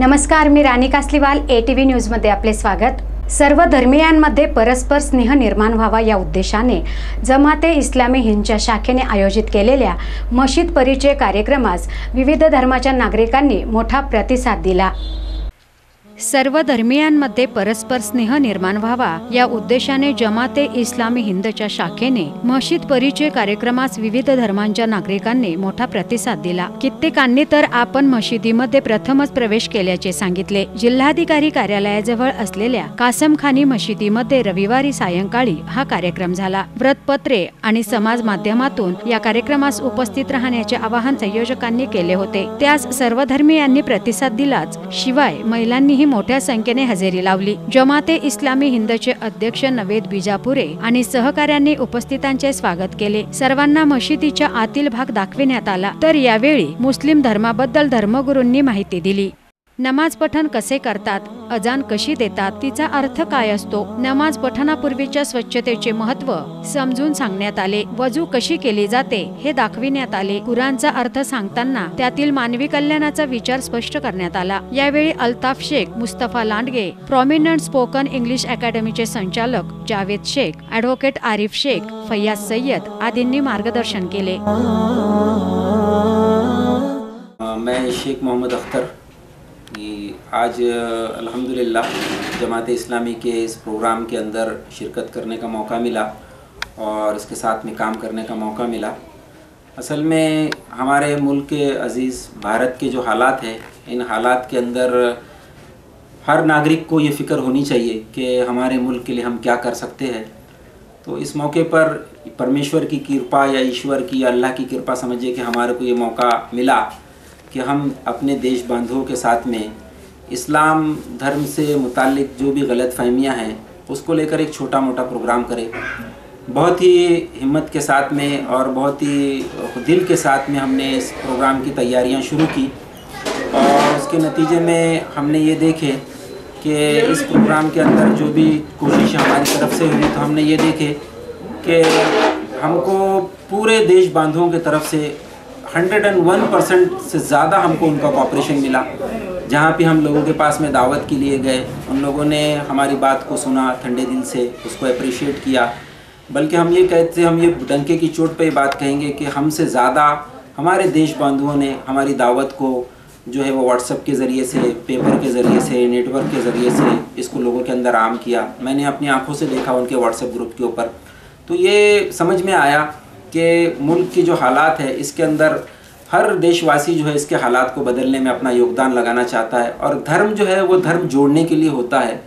नमस्कार मी Rani Kasliwal A T V न्यूजमध्ये आपले स्वागत. सर्व धर्मियांमध्ये परस्पर स्नेह निर्माण व्हावा या उद्देशाने जमाते इस्लामी हिंदच्या शाखेने आयोजित केलेल्या मशीद परिचय कार्यक्रमास विविध धर्माच्या नागरिकांनी मोठा प्रतिसाद दिला. सर्व धर्मियांमध्ये परस्पर स्नेह निर्माण व्हावा. या उद्देशाने जमाते इस्लामी हिंदच्या शाखेने मशीद परिचय कार्यक्रमास विविध धर्मांच्या नागरिकांनी मोठा प्रतिसाद दिला. कित्येकांनी तर आपण मशिदीमध्ये प्रथमच प्रवेश केल्याचे सांगितले. जिल्हाधिकारी कार्यालयाजवळ असलेल्या कासमखानी मशिदीमध्ये रविवारी सायंकाळी हा कार्यक्रम झाला. व्रतपत्रे आणि समाज माध्यमातून या कार्यक्रमास उपस्थित राहण्याचे आवाहन संयोजकांनी केले होते. त्यास सर्व धर्मियांनी प्रतिसाद दिलाच. शिवाय महिलांनीही मोठ्या संख्येने हजेरी लावली. जमाते इस्लामी हिंदचे अध्यक्ष नवेद बिजापुरे आणि सहकाऱ्यांनी उपस्थितांचे स्वागत केले. सर्वांना मशिदीच्या आतील भाग दाखविण्यात आला. तर यावेळी मुस्लिम धर्माबद्दल धर्मगुरूंनी माहिती दिली. नमाज पठण कसे करतात अजान कशी देतात तिचा अर्थ काय असतो नमाज पठणापूर्वीच्या स्वच्छतेचे महत्त्व समजून सांगण्यात आले. वजू कशी केली जाते हे दाखविण्यात आले. कुराणचा अर्थ सांगताना त्यातील मानवी कल्याणाचा विचार स्पष्ट करण्यात आला. यावेळी Altaf Shaikh Mustafa Landge prominent spoken English अकॅडमीचे संचालक जावेद शेख ॲडव्होकेट आरिफ शेख फैयाज सय्यद आदींनी मार्गदर्शन केले. मैं शेख मोहम्मद अख्तर आज, अल्हम्दुलिल्लाह, जमात इस्लामी के इस प्रोग्राम के अंदर शिरकत करने का मौका मिला और इसके साथ में काम करने का मौका मिला। असल में हमारे मुल्क के अज़ीज़, भारत के जो हालात हैं, इन हालात के अंदर हर नागरिक को ये फ़िक्र होनी चाहिए कि हमारे मुल्क के लिए हम क्या कर सकते हैं। तो इस मौके पर परमेश्वर की कृपा या ईश्वर की या अल्लाह की कृपा समझिए कि हमारे को ये मौका मिला। कि हम अपने देश बांधवों के साथ में इस्लाम धर्म से मुतालिक जो भी गलत फहमियाँ हैं, उसको लेकर एक छोटा मोटा प्रोग्राम करें। बहुत ही हिम्मत के साथ में और बहुत ही दिल के साथ में हमने इस प्रोग्राम की तैयारियाँ शुरू की और उसके नतीजे में हमने ये देखे कि इस प्रोग्राम के अंदर जो भी कोशिश हमारी तरफ़ से हुई तो हमने ये देखे कि हमको पूरे देश बांधवों की तरफ़ से 101 परसेंट से ज़्यादा हमको उनका कॉपरेशन मिला। जहाँ पे हम लोगों के पास में दावत के लिए गए, उन लोगों ने हमारी बात को सुना ठंडे दिल से, उसको अप्रिशिएट किया। बल्कि हम ये कहते हम ये डंके की चोट पे बात कहेंगे कि हमसे ज़्यादा हमारे देश बांधवों ने हमारी दावत को जो है वो व्हाट्सएप के ज़रिए से पेपर के ज़रिए से नेटवर्क के ज़रिए से इसको लोगों के अंदर आम किया। मैंने अपनी आँखों से देखा उनके व्हाट्सएप ग्रुप के ऊपर। तो ये समझ में आया कि मुल्क की जो हालात है, इसके अंदर हर देशवासी जो है इसके हालात को बदलने में अपना योगदान लगाना चाहता है और धर्म जो है वो धर्म जोड़ने के लिए होता है।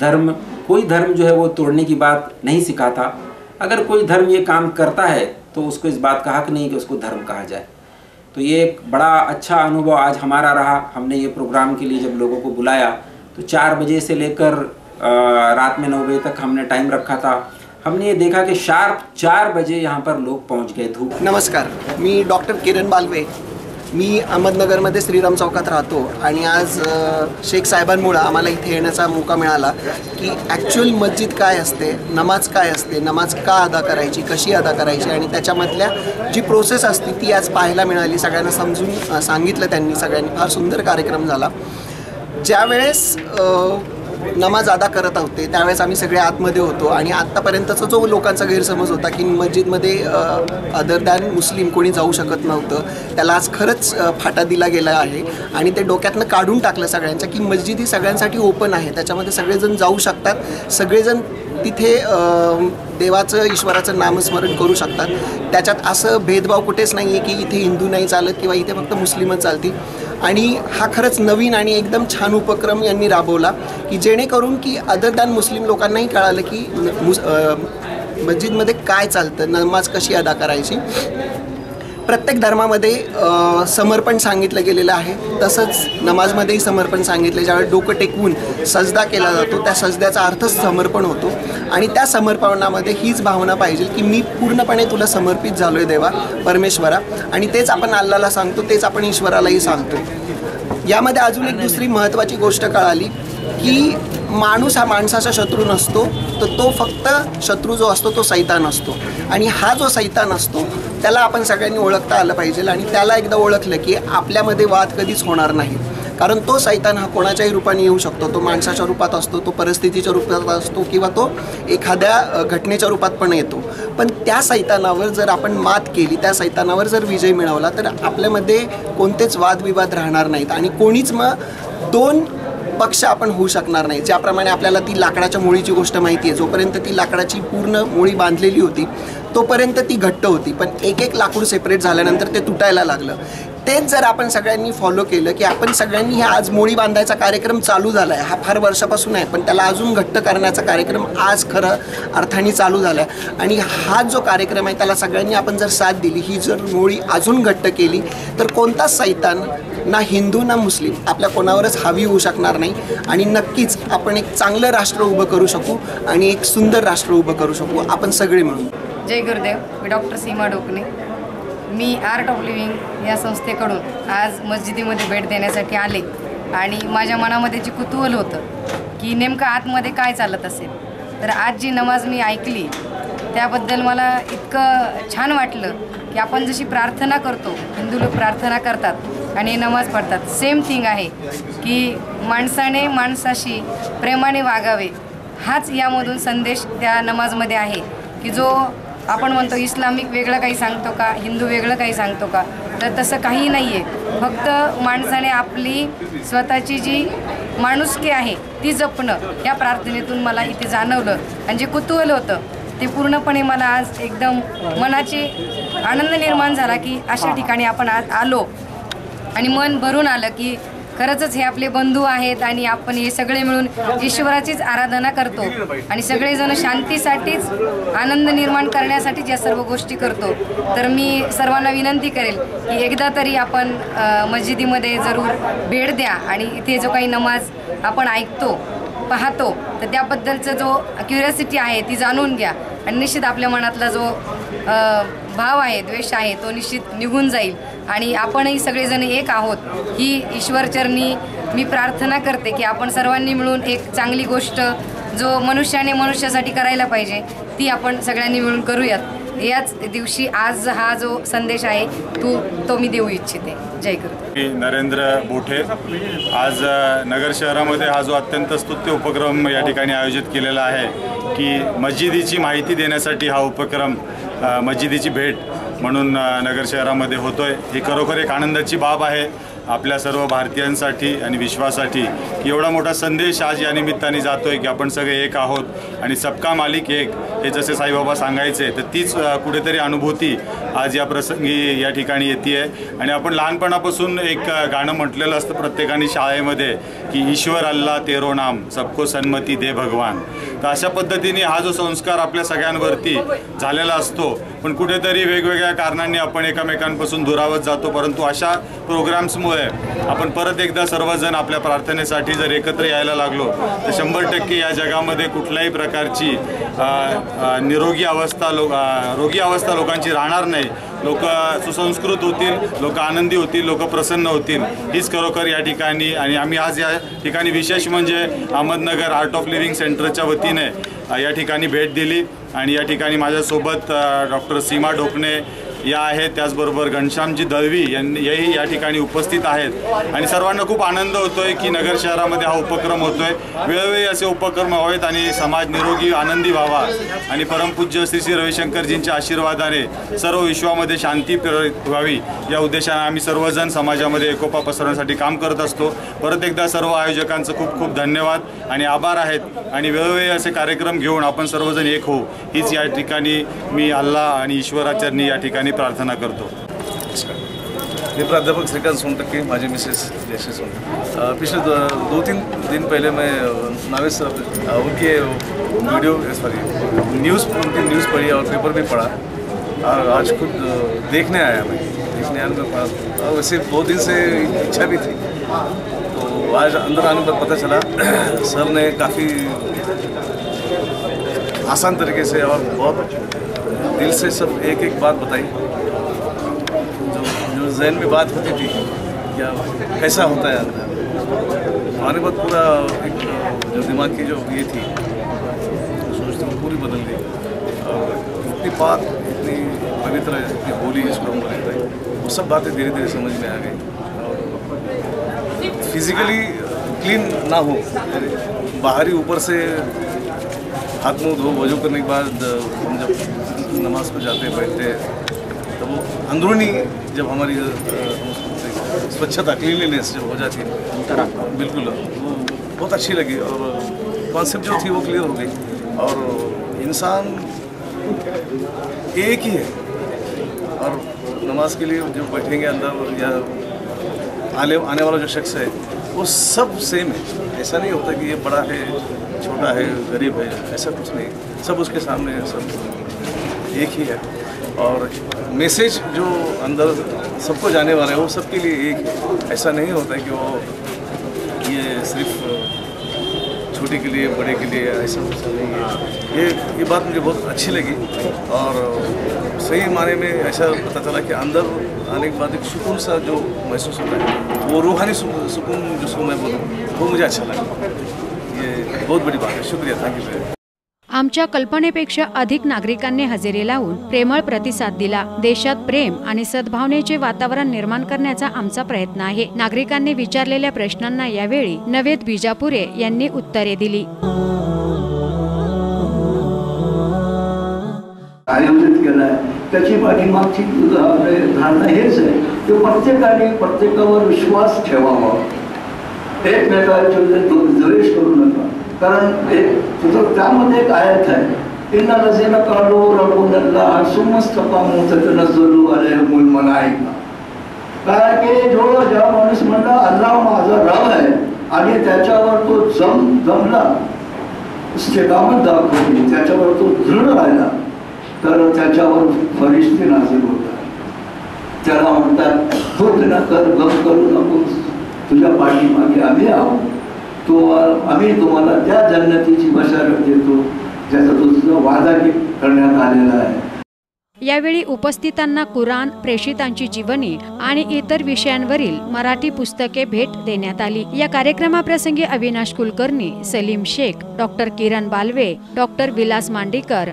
धर्म, कोई धर्म जो है वो तोड़ने की बात नहीं सिखाता। अगर कोई धर्म ये काम करता है तो उसको इस बात का हक नहीं कि उसको धर्म कहा जाए। तो ये एक बड़ा अच्छा अनुभव आज हमारा रहा। हमने ये प्रोग्राम के लिए जब लोगों को बुलाया तो चार बजे से लेकर रात में नौ बजे तक हमने टाइम रखा था। हमने ये देखा कि शार्प चार बजे यहाँ पर लोग पहुँच गए धूप नमस्कार मी डॉक्टर किरण बालवे. मी अहमदनगरमध्ये श्रीराम चौकात राहतो आणि आज शेख साहेबांमुळं आम्हाला इथे येण्याचा मौका मिळाला की ॲक्च्युअल मस्जिद काय असते नमाज काय असते नमाज का अदा करायची कशी अदा करायची आणि त्याच्यामधल्या जी प्रोसेस असते ती आज पाहायला मिळाली. सगळ्यांना समजून सांगितलं त्यांनी सगळ्यांनी. फार सुंदर कार्यक्रम झाला. ज्यावेळेस नमाज अदा करत होते त्यावेळेस आम्ही सगळे आतमध्ये होतो आणि आत्तापर्यंतचा जो लोकांचा गैरसमज होता की मस्जिदमध्ये अदर दॅन मुस्लिम कोणी जाऊ शकत नव्हतं त्याला आज खरंच फाटा दिला गेला आहे आणि ते डोक्यातनं काढून टाकलं सगळ्यांच्या की मस्जिद ही सगळ्यांसाठी ओपन आहे त्याच्यामध्ये सगळेजण जाऊ शकतात सगळेजण तिथे देवाचं ईश्वराचं नामस्मरण करू शकतात. त्याच्यात असं भेदभाव कुठेच नाही आहे की इथे हिंदू नाही चालत किंवा इथे फक्त मुस्लिमच चालतील. आणि हा खरंच नवीन आणि एकदम छान उपक्रम यांनी राबवला की जेणेकरून की अदर दॅन मुस्लिम लोकांनाही कळालं की मुस मस्जिदमध्ये काय चालतं नमाज कशी अदा करायची. प्रत्येक धर्मामध्ये समर्पण सांगितलं गेलेलं आहे. तसंच नमाजमध्येही समर्पण सांगितलं. ज्यावेळेस डोकं टेकवून सजदा केला जातो त्या सजद्याचा अर्थच समर्पण होतो. आणि त्या समर्पणामध्ये हीच भावना पाहिजे की मी पूर्णपणे तुला समर्पित झालो आहे देवा परमेश्वरा. आणि तेच आपण अल्लाला सांगतो तेच आपण ईश्वरालाही सांगतो. यामध्ये अजून एक दुसरी महत्त्वाची गोष्ट कळाली की माणूस हा माणसाचा शत्रू नसतो तर तो फक्त शत्रू जो असतो तो सैतान असतो. आणि हा जो सैतान असतो त्याला आपण सगळ्यांनी ओळखता आलं पाहिजे आणि त्याला एकदा ओळखलं की आपल्यामध्ये वाद कधीच होणार नाही. कारण तो सैतान हा कोणाच्याही रूपाने येऊ शकतो. तो माणसाच्या रूपात असतो तो परिस्थितीच्या रूपात असतो किंवा तो एखाद्या घटनेच्या रूपात पण येतो. पण त्या सैतानावर जर आपण मात केली त्या सैतानावर जर विजय मिळवला तर आपल्यामध्ये कोणतेच वादविवाद राहणार नाहीत. आणि कोणीच मग दोन पक्ष आपण होऊ शकणार नाही. ज्याप्रमाणे आपल्याला ती लाकडाच्या मुळीची गोष्ट माहिती आहे जोपर्यंत ती लाकडाची पूर्ण मुळी बांधलेली होती तोपर्यंत ती घट्ट होती. पण एक एक लाकूड सेपरेट झाल्यानंतर ते तुटायला लागलं. तेच जर आपण सगळ्यांनी फॉलो केलं की आपण सगळ्यांनी हे आज मोळी बांधायचा कार्यक्रम चालू झाला आहे हा फार वर्षापासून आहे पण त्याला अजून घट्ट करण्याचा कार्यक्रम आज खरं अर्थाने चालू झाला आहे आणि हा जो कार्यक्रम आहे त्याला सगळ्यांनी आपण जर साथ दिली ही जर मोळी अजून घट्ट केली तर कोणताच सैतान ना हिंदू ना मुस्लिम आपल्या कोणावरच हावी होऊ शकणार नाही. आणि नक्कीच आपण एक चांगलं राष्ट्र उभं करू शकू आणि एक सुंदर राष्ट्र उभं करू शकू. आपण सगळे मिळून. जय गुरुदेव. मी डॉक्टर सीमा डोकणे. मी आर्ट ऑफ लिव्हिंग या संस्थेकडून आज मस्जिदीमध्ये भेट देण्यासाठी आले. आणि माझ्या मनामध्ये जे कुतूहल होतं की नेमकं आतमध्ये काय चालत असेल? तर आज जी नमाज मी ऐकली त्याबद्दल मला इतकं छान वाटलं की आपण जशी प्रार्थना करतो हिंदू लोक प्रार्थना करतात आणि नमाज पढतात. सेम थिंग आहे की माणसाने माणसाशी प्रेमाने वागावे. हाच यामधून संदेश त्या नमाजमध्ये आहे की जो आपण म्हणतो इस्लामिक वेगळं काही सांगतो का? हिंदू वेगळं काही सांगतो का? तर तसं काही नाही आहे फक्त माणसाने आपली स्वतःची जी माणुसकी आहे ती जपणं या प्रार्थनेतून मला इथे जाणवलं. आणि जे कुतूहल होतं ते पूर्णपणे मला आज एकदम मनाची आनंद निर्माण झाला की अशा ठिकाणी आपण आज आलो. आणि मन भरून आलं की खरंच हे आपले बंधू आहेत आणि आपण हे सगळे मिळून ईश्वराचीच आराधना करतो आणि सगळेजण शांतीसाठीच आनंद निर्माण करण्यासाठीच या सर्व गोष्टी करतो. तर मी सर्वांना विनंती करेल की एकदा तरी आपण मस्जिदीमध्ये जरूर भेट द्या आणि इथे जो काही नमाज आपण ऐकतो पाहतो तर त्याबद्दलचा जो क्युरियॉसिटी आहे ती जाणून घ्या आणि निश्चित आपल्या मनातला जो भाव आहे द्वेष आहे तो निश्चित निघून जाईल. आणि आपणही सगळेजण एक आहोत ही ईश्वरचरणी मी प्रार्थना करते की आपण सर्वांनी मिळून एक चांगली गोष्ट जो मनुष्याने मनुष्यासाठी करायला पाहिजे ती आपण सगळ्यांनी मिळून करूयात. याच दिवशी आज हा जो संदेश आहे तू तो मी देऊ इच्छिते. जय गुरु. मी नरेंद्र बोठे. आज नगर शहरामध्ये हा जो अत्यंत स्तुत्य उपक्रम या ठिकाणी आयोजित केलेला आहे की मस्जिदीची माहिती देण्यासाठी हा उपक्रम मस्जिदीची भेट म्हणून नगर शहरामध्ये होतोय. ही खरोखर एक आनंदाची बाब आहे. आपल्या सर्व भारतीयांसाठी आणि विश्वासाठी एवढा मोठा संदेश आज या निमित्ताने जातोय की आपण सगळे एक आहोत आणि सबका मालिक एक हे जसे साईबाबा सांगायचे तर तीच कुठेतरी अनुभूती आज या प्रसंगी या ठिकाणी येते आहे आणि आपण लहानपणापासून एक गाणं म्हटलेलं असतं प्रत्येकाने शाळेमध्ये की ईश्वर अल्लाह तेरो नाम सबको सन्मती दे भगवान. तर अशा पद्धतीने हा जो संस्कार आपल्या सगळ्यांवरती झालेला असतो पण कुठेतरी वेगवेगळ्या कारणांनी आपण एकमेकांपासून दुरावत जातो परंतु अशा प्रोग्राम्समुळे आपण परत एकदा सर्वजण आपल्या प्रार्थनेसाठी जर एकत्र यायला लागलो तर शंभर टक्के या जगामध्ये कुठल्याही प्रकारची निरोगी अवस्था लो रोगी अवस्था लोकांची राहणार नाही. लोक सुसंस्कृत होतील लोक आनंदी होतील लोक प्रसन्न होतील. हीच खरोखर या ठिकाणी आणि आम्ही आज या ठिकाणी विशेष म्हणजे अहमदनगर आर्ट ऑफ लिव्हिंग सेंटरच्या वतीने या ठिकाणी भेट दिली. आणि या ठिकाणी माझ्यासोबत डॉक्टर सीमा ढोकणे या आहेत. त्याचबरोबर घनश्यामजी दळवी यांनी याही या ठिकाणी उपस्थित आहेत. आणि सर्वांना खूप आनंद होतोय की नगर शहरामध्ये हा उपक्रम होतोय. वेळोवेळी असे उपक्रम व्हावेत आणि समाज निरोगी आनंदी व्हावा. आणि परमपूज्य श्री श्री रविशंकरजींच्या आशीर्वादाने सर्व विश्वामध्ये शांती प्रेरित व्हावी. या उद्देशाने आम्ही सर्वजण समाजामध्ये एकोपा पसरवण्यासाठी काम करत असतो. परत एकदा सर्व आयोजकांचं खूप खूप धन्यवाद आणि आभार आहेत. आणि वेळोवेळी असे कार्यक्रम घेऊन आपण सर्वजण एक होऊ. हीच या ठिकाणी मी अल्लाह आणि ईश्वराचरणी या ठिकाणी प्रार्थना करतो. मैं प्राध्यापक श्रीकांत सोनटक्के माजी मिसेस सोनटक्के. अ, पिछले दो, दो तीन दिन पहले मैं नावेद सर उनके वीडियो सॉरी न्यूज़ उनकी न्यूज़ पढ़ी और पेपर भी पढ़ा। और आज खुद देखने आया मैं। देखने आने में पढ़ा और वैसे दो दिन से इच्छा भी थी। तो आज अंदर आने पर पता चला सर ने काफ़ी आसान तरीके से और बहुत दिल से सब एक एक बात बताई। जो जो जहन में बात होती थी क्या कैसा होता है, हमारे बाद पूरा एक, जो दिमाग की जो ये थी सोच थी वो पूरी बदल गई। और इतनी पाक इतनी पवित्र, इतनी होली जिसको हम बोलते हैं, वो सब बातें धीरे धीरे समझ में आ गई। फिजिकली क्लीन ना हो, बाहरी ऊपर से हाथ मुँह धो, वज़ू करने के बाद हम जब नमाज़ को जाते बैठते तो वो अंदरूनी जब हमारी स्वच्छता क्लीनलीनेस जब हो जाती है, बिल्कुल। वो बहुत अच्छी लगी और कॉन्सेप्ट जो थी वो क्लियर हो गई। और इंसान एक ही है। और नमाज़ के लिए जो बैठेंगे अंदर या आने आने वाला जो शख्स है, वो सब सेम है। ऐसा नहीं होता कि ये बड़ा है, छोटा है, गरीब है, ऐसा कुछ नहीं। सब उसके सामने सब। एक ही है। और मैसेज जो अंदर सबको जाने वाला है, वो सबके लिए एक ऐसा नहीं होता है कि वो ये सिर्फ़ छोटे के लिए, बड़े के लिए ऐसा कुछ नहीं है। ये ये बात मुझे बहुत अच्छी लगी। और सही माने में ऐसा पता चला कि अंदर आने के बाद एक सुकून सा जो महसूस होता है, वो रूहानी सुकून जिसको मैं बोलूँ, वो मुझे अच्छा लगा। ये बहुत बड़ी बात है। शुक्रिया। थैंक यू आमच्या कल्पनेपेक्षा अधिक नागरिकांनी हजेरी लावून प्रेमळ प्रतिसाद दिला. देशात प्रेम आणि सद्भावनेचे वातावरण निर्माण करण्याचा आमचा प्रयत्न आहे. नागरिकांनी विचारलेल्या प्रश्नांना यावेळी नवेद बिजापुरे यांनी उत्तरे दिली. आयोजित केला त्याची पाठीमागची आपले धारणा हेच आहे की प्रत्येकाने प्रत्येकावर विश्वास ठेवावा. एकमेकाचे म्हणजे द्वेष करू नका. कारण एक तुझं त्यामध्ये एक आयत आहे. इन्ना लसीना काढो रबून सुमस्तपा मुतनजलू आले मलाईका काय की जो ज्या माणूस म्हणला अल्लाह माझा रब आहे आणि त्याच्यावर तो जम जमला स्टेटामत दाखवली त्याच्यावर तो दृढ राहिला तर त्याच्यावर फरिश्ते नाझिल होतात. त्याला म्हणतात भूक न कर गम करू नको तुझ्या पाठीमागे आम्ही आहोत. तो आम्ही तुम्हाला त्या जन्नतीची बशारत देतो म्हणजे ज्याचा तुझा वादा करण्यात आलेला आहे. यावेळी उपस्थितांना कुराण प्रेषितांची जीवनी आणि इतर विषयांवरील मराठी पुस्तके भेट देण्यात आली. या कार्यक्रमाप्रसंगी अविनाश कुलकर्णी सलीम शेख डॉक्टर किरण बालवे डॉक्टर विलास मांडेकर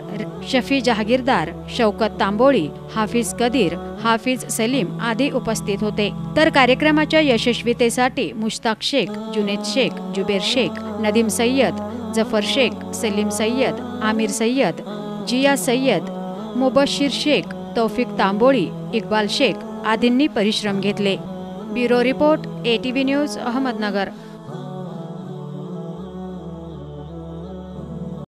शफी जहागीरदार शौकत तांबोळी हाफिज कदीर हाफिज सलीम आदी उपस्थित होते. तर कार्यक्रमाच्या यशस्वीतेसाठी मुश्ताक शेख जुनेद शेख जुबेर शेख नदीम सय्यद जफर शेख सलीम सय्यद आमिर सय्यद जिया सय्यद मुबशीर शेख तौफिक तांबोळी इक्बाल शेख आदींनी परिश्रम घेतले. Bureau report ATV news Ahmednagar.